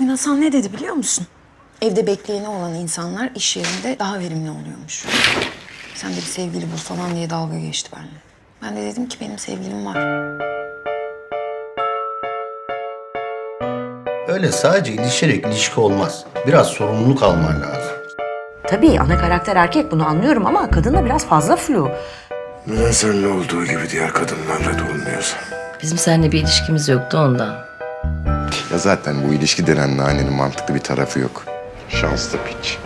Bugün Hasan ne dedi biliyor musun? Evde bekleyeni olan insanlar iş yerinde daha verimli oluyormuş. Sen de bir sevgili bul falan diye dalga geçti benimle. Ben de dedim ki benim sevgilim var. Öyle sadece ilişerek ilişki olmaz. Biraz sorumluluk alman lazım. Tabii ana karakter erkek bunu anlıyorum ama kadın da biraz fazla flu. Neden seninle olduğu gibi diğer kadınlarla da? Bizim seninle bir ilişkimiz yoktu ondan. Ya zaten bu ilişki denen nanenin mantıklı bir tarafı yok. Şanslı piç.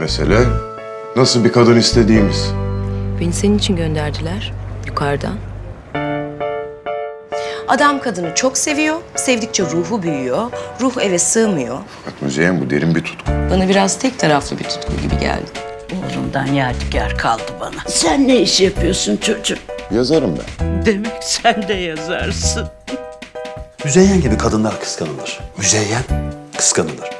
Mesele nasıl bir kadın istediğimiz. Beni senin için gönderdiler yukarıdan. Adam kadını çok seviyor. Sevdikçe ruhu büyüyor. Ruh eve sığmıyor. Fakat Müzeyyen bu derin bir tutku. Bana biraz tek taraflı bir tutku gibi geldi. Oğlumdan yadigar kaldı bana. Sen ne iş yapıyorsun çocuğum? Yazarım ben. Demek sen de yazarsın. Müzeyyen gibi kadınlar kıskanılır. Müzeyyen kıskanılır.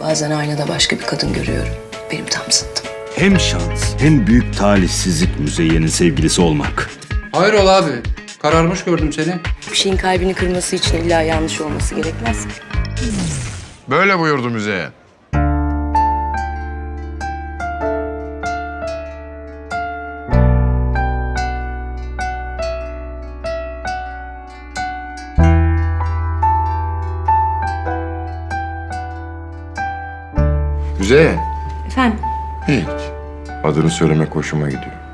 Bazen aynada başka bir kadın görüyorum. Benim tam zıttım. Hem şans hem büyük talihsizlik Müzeyyen'in sevgilisi olmak. Hayrola abi? Kararmış gördüm seni. Bir şeyin kalbini kırması için illa yanlış olması gerekmez ki. Böyle buyurdu Müzeyyen. Müzeyyen. Efendim? Hiç. Adını söylemek hoşuma gidiyor.